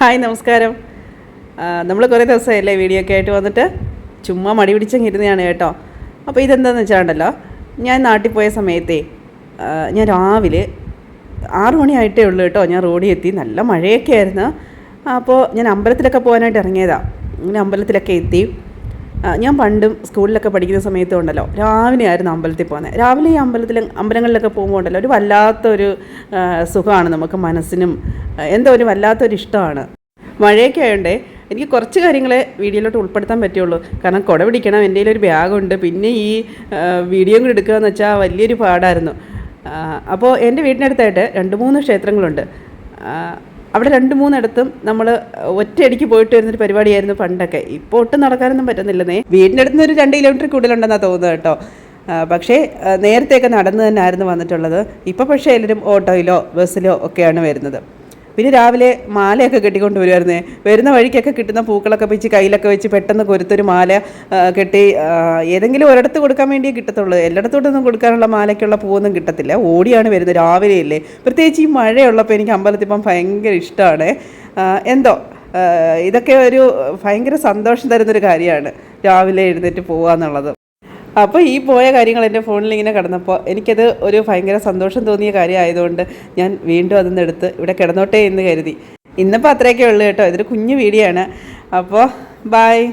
Hi നമസ്കാരം. നമ്മൾ കുറേ ദിവസമായില്ലേ വീഡിയോ ഒക്കെ ആയിട്ട് വന്നിട്ട്. ചുമ്മാ മടി പിടിച്ചങ്ങിരുന്നതാണ് കേട്ടോ. അപ്പോൾ ഇതെന്താണെന്ന് വെച്ചാണ്ടല്ലോ ഞാൻ നാട്ടിൽ പോയ സമയത്തേ ഞാൻ രാവിലെ ആറു മണിയായിട്ടേ ഉള്ളൂ കേട്ടോ. ഞാൻ റോഡിൽ എത്തി. നല്ല മഴയൊക്കെ ആയിരുന്നു. അപ്പോൾ ഞാൻ അമ്പലത്തിലൊക്കെ പോകാനായിട്ട് ഇറങ്ങിയതാണ് അങ്ങനെ അമ്പലത്തിലൊക്കെ എത്തി. ഞാൻ പണ്ടും സ്കൂളിലൊക്കെ പഠിക്കുന്ന സമയത്തും ഉണ്ടല്ലോ. രാവിലെ ആയിരുന്നു അമ്പലത്തിൽ പോകുന്നത്. രാവിലെ ഈ അമ്പലത്തിൽ അമ്പലങ്ങളിലൊക്കെ പോകുമ്പോൾ ഉണ്ടല്ലോ ഒരു വല്ലാത്തൊരു സുഖമാണ് നമുക്ക് മനസ്സിനും എന്തോ ഒരു വല്ലാത്തൊരു ഇഷ്ടമാണ്. മഴയൊക്കെ ആയതുകൊണ്ടേ എനിക്ക് കുറച്ച് കാര്യങ്ങളെ വീഡിയോയിലോട്ട് ഉൾപ്പെടുത്താൻ പറ്റുള്ളൂ. കാരണം കുട പിടിക്കണം എന്റെ ഒരു ബാഗുണ്ട് പിന്നെ ഈ വീഡിയോ കൂടി എടുക്കുക എന്ന് വെച്ചാൽ വലിയൊരു പാടായിരുന്നു. അപ്പോൾ എന്റെ വീടിനടുത്തായിട്ട് രണ്ട് മൂന്ന് ക്ഷേത്രങ്ങളുണ്ട്. അവിടെ രണ്ട് മൂന്നിടത്തും നമ്മൾ ഒറ്റയടിക്ക് പോയിട്ട് വരുന്നൊരു പരിപാടിയായിരുന്നു പണ്ടൊക്കെ. ഇപ്പോൾ ഒട്ടും നടക്കാനൊന്നും പറ്റുന്നില്ലെന്നേ. വീടിന്റെ അടുത്ത് നിന്ന് ഒരു രണ്ട് കിലോമീറ്റർ കൂടുതലുണ്ടെന്നാണ് തോന്നുന്നത് കേട്ടോ. പക്ഷേ നേരത്തെയൊക്കെ നടന്നു തന്നെയായിരുന്നു വന്നിട്ടുള്ളത്. ഇപ്പോൾ പക്ഷേ എല്ലാവരും ഓട്ടോയിലോ ബസ്സിലോ ഒക്കെയാണ് വരുന്നത്. പിന്നെ രാവിലെ മാലയൊക്കെ കെട്ടിക്കൊണ്ട് വരുമായിരുന്നേ വരുന്ന വഴിക്കൊക്കെ കിട്ടുന്ന പൂക്കളൊക്കെ വെച്ച് കയ്യിലൊക്കെ വെച്ച് പെട്ടെന്ന് കൊരുത്തൊരു മാല കെട്ടി ഏതെങ്കിലും ഒരിടത്ത് കൊടുക്കാൻ വേണ്ടിയേ കിട്ടത്തുള്ളൂ. എല്ലായിടത്തോട്ടൊന്നും കൊടുക്കാനുള്ള മാലയ്ക്കുള്ള പൂവൊന്നും കിട്ടത്തില്ല. ഓടിയാണ് വരുന്നത് രാവിലെയല്ലേ പ്രത്യേകിച്ച് ഈ മഴയുള്ളപ്പോൾ എനിക്ക് അമ്പലത്തിൽ പോകാൻ ഭയങ്കര ഇഷ്ടമാണ് എന്തോ ഇതൊക്കെ ഒരു ഭയങ്കര സന്തോഷം തരുന്നൊരു കാര്യമാണ് രാവിലെ എഴുന്നേറ്റ് പോകുക എന്നുള്ളത് അപ്പോൾ ഈ പോയ കാര്യങ്ങൾ എന്റെ ഫോണിൽ ഇങ്ങനെ കിടന്നപ്പോൾ എനിക്കത് ഒരു ഭയങ്കര സന്തോഷം തോന്നിയ കാര്യമായതുകൊണ്ട് ഞാൻ വീണ്ടും അതൊന്ന് എടുത്ത് ഇവിടെ കിടന്നോട്ടെ എന്ന് കരുതി. ഇന്നിപ്പോൾ അത്രയൊക്കെ ഉള്ളൂ കേട്ടോ. ഇതൊരു കുഞ്ഞു വീഡിയോ ആണ്. അപ്പോൾ ബായ്